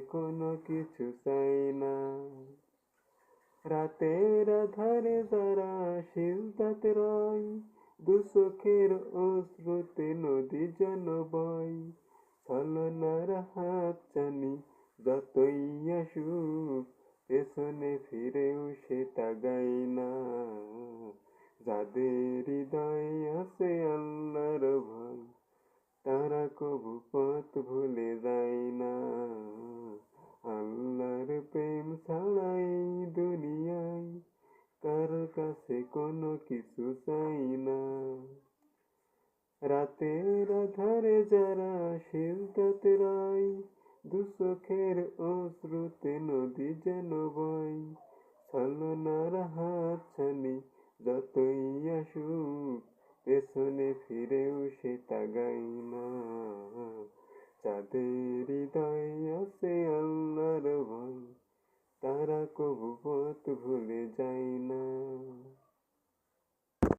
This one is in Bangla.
কোনো কিছু চাই না। রাতের আধারে যারা শিলতাত রয় দুচোখের অশ্রুতে নদী জন বয়। ছলনার হাত চানি যতই আসুক, পেছনে ফিরেও সে তাগাই না। যাদের হৃদয়ে আছে আল্লাহর ভয়, তারা কবু পথ ভুলে যায় না। কোনো কিছু চাই না। রাতের আধারে যারা শিলতাতে রয় দুচোখের অশ্রুতে নদী যেন বয়। ছলনার হাত ছানি যতই আসুক, পেছনে ফিরেও সে তাগাই না। যাদের হৃদয় আছে আল্লাহর ভয়, তারা কবু পথ ভুলে যায় না।